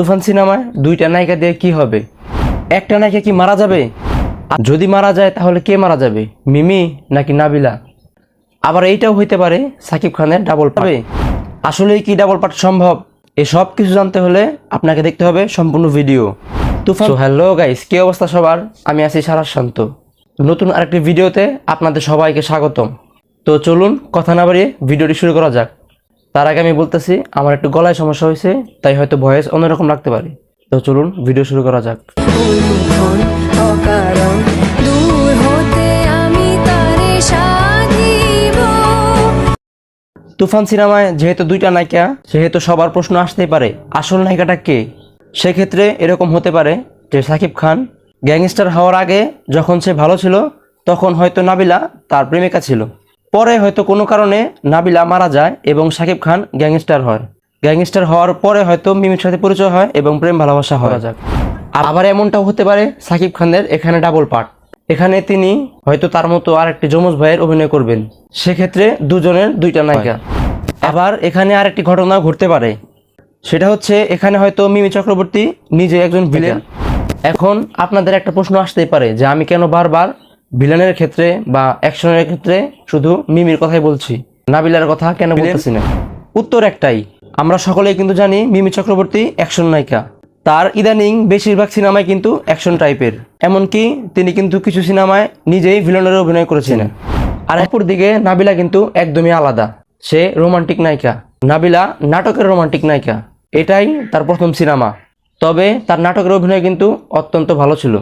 তুফান সিনেমায় দুইটা নায়িকা দিয়ে কি হবে? একটা নায়িকা কি মারা যাবে? যদি মারা যায়, তাহলে কে মারা যাবে? মিমি নাকি নাবিলা? আবার এইটাও হইতে পারে সাকিব খানের ডাবল পাবে আসলেই কি ডাবল পার্ট সম্ভব? এসব কিছু জানতে হলে আপনাকে দেখতে হবে সম্পূর্ণ ভিডিও। তুফান হ্যালো গাইস কি অবস্থা সবার? আমি আছি সারা শান্ত। নতুন আরেকটি ভিডিওতে আপনাদের সবাইকে স্বাগতম। তো চলুন, কথা না বাড়িয়ে ভিডিওটি শুরু করা যাক। তার আগে আমি বলতেছি, আমার একটু গলায় সমস্যা হয়েছে, তাই হয়তো ভয়েস অন্যরকম লাগতে পারে। তো চলুন, ভিডিও শুরু করা যাক। তুফান সিনেমায় যেহেতু দুইটা নায়িকা, সেহেতু সবার প্রশ্ন আসতেই পারে, আসল নায়িকাটা কে? সেক্ষেত্রে এরকম হতে পারে যে সাকিব খান, গ্যাংস্টার হওয়ার আগে যখন সে ভালো ছিল, তখন হয়তো নাবিলা তার প্রেমিকা ছিল। পরে হয়তো কোনো কারণে নাবিলা মারা যায় এবং সাকিব খান গ্যাংস্টার হয়। গ্যাংস্টার হওয়ার পরে হয়তো মিমির সাথে পরিচয় হয় এবং প্রেম ভালোবাসা হয়। যাক। আর আবার এমনটাও হতে পারে সাকিব খানের এখানে ডাবল পার্ট এখানে তিনি হয়তো তার মতো আর একটি যমজ ভাইয়ের অভিনয় করবেন। সেক্ষেত্রে দুজনের দুইটা নায়িকা। আবার এখানে আর একটি ঘটনা ঘটতে পারে। সেটা হচ্ছে এখানে হয়তো মিমি চক্রবর্তী নিজে একজন ভিলেন এখন আপনাদের একটা প্রশ্ন আসতেই পারে যে আমি কেন বারবার ভিলেনের ক্ষেত্রে বা অ্যাকশনের ক্ষেত্রে শুধু মিমির কথাই বলছি। নাবিলার কথা কেন বলতেছি না? উত্তর একটাই। আমরা সকলেই কিন্তু জানি মিমি চক্রবর্তী অ্যাকশন নায়িকা। তার ইদানিং বেশিরভাগ সিনেমায় কিন্তু অ্যাকশন টাইপের এমনকি তিনি কিন্তু কিছু সিনেমায় নিজেই ভিলেনের অভিনয় করেছিলেন। আর অপর দিকে নাবিলা কিন্তু একদমই আলাদা। সে রোমান্টিক নায়িকা। নাবিলা নাটকের রোমান্টিক নায়িকা। এটাই তার প্রথম সিনেমা। তবে তার নাটকের অভিনয় কিন্তু অত্যন্ত ভালো ছিল।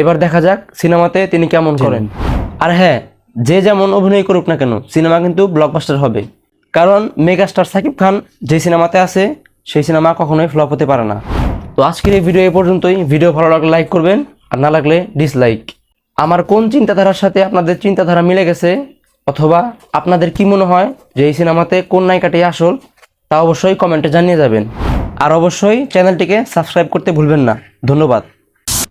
এবার দেখা যাক সিনেমাতে তিনি কেমন করেন। আর হ্যাঁ যে যেমন অভিনয় করুক না কেন সিনেমা কিন্তু ব্লকবাস্টার হবে। কারণ মেগাস্টার সাকিব খান যে সিনেমাতে আছে সেই সিনেমা কখনোই ফ্লপ হতে পারে না। তো আজকের এই ভিডিও এ পর্যন্তই। ভিডিও ভালো লাগলে লাইক করবেন আর না লাগলে ডিসলাইক আমার কোন চিন্তাধারার সাথে আপনাদের চিন্তাধারা মিলে গেছে অথবা আপনাদের কি মনে হয় যে এই সিনেমাতে কোন নায়িকাটি আসল তা অবশ্যই কমেন্টে জানিয়ে যাবেন। আর অবশ্যই চ্যানেলটিকে সাবস্ক্রাইব করতে ভুলবেন না। ধন্যবাদ।